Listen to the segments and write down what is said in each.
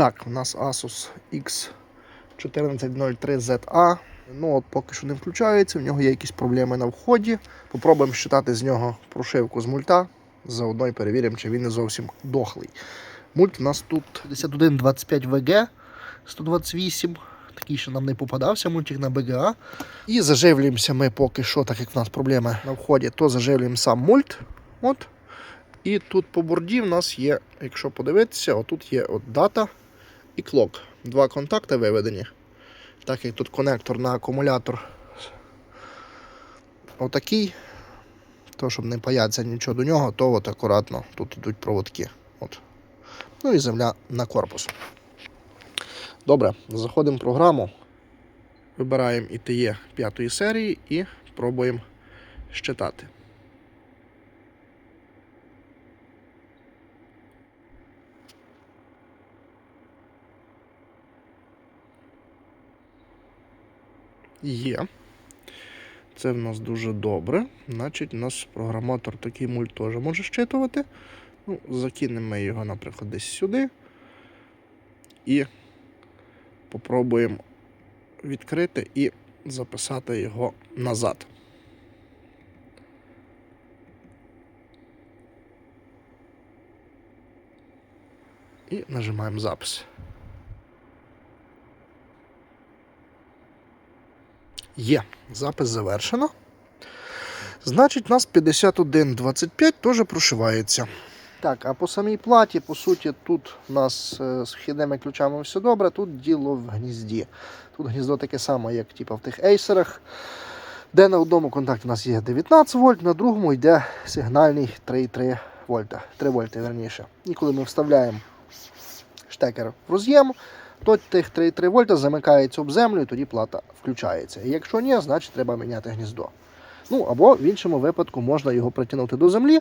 Так, у нас Asus X1403ZA. Ну, от поки що не включається, в нього є якісь проблеми на вході. Попробуємо щитати з нього прошивку з мульта. Заодно і перевіримо, чи він не зовсім дохлий. Мульт у нас тут 5125 VG 128. Такий, що нам не попадався, мультик на BGA. І заживлюємося ми поки що, так як в нас проблеми на вході, то заживлюємо сам мульт. От. І тут по борді в нас є, якщо подивитися, отут є от дата і клок. Два контакти виведені. Так як тут конектор на акумулятор отакий, то щоб не паятися нічого до нього, то от акуратно тут йдуть проводки. От. Ну і земля на корпус. Добре, заходимо в програму. Вибираємо ITE 5 серії і пробуємо щитати. Є. Це в нас дуже добре. Значить, у нас програматор такий мульт теж може щитувати. Ну, закинемо його, наприклад, десь сюди. І попробуємо відкрити і записати його назад. І нажимаємо запис. Є, запис завершено. Значить, у нас 5125 теж прошивається. Так, а по самій платі, по суті, тут у нас е, з вхідними ключами все добре, тут діло в гнізді. Тут гніздо таке саме, як типу, в тих ейсерах, де на одному контакті у нас є 19 вольт, на другому йде сигнальний 3,3 вольта. 3 вольти верніше. І коли ми вставляємо штекер в роз'єм, то тих 3,3 вольта замикається об землю і тоді плата включається. І якщо ні, значить треба міняти гніздо. Ну або в іншому випадку можна його притягнути до землі,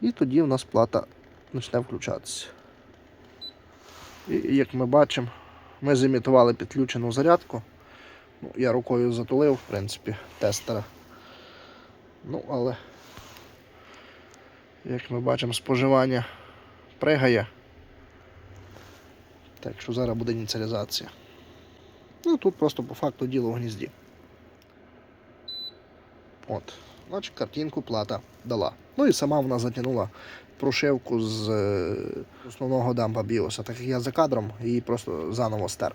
і тоді в нас плата почне включатися. І як ми бачимо, ми зімітували підключену зарядку. Ну, я рукою затулив, в принципі, тестера. Ну, але, як ми бачимо, споживання пригає. Так що зараз буде ініціалізація. Ну тут просто по факту діло в гнізді. От. Значить, картинку плата дала. Ну і сама вона затягнула прошивку з е, основного дампа біоса. Так як я за кадром її просто заново стер.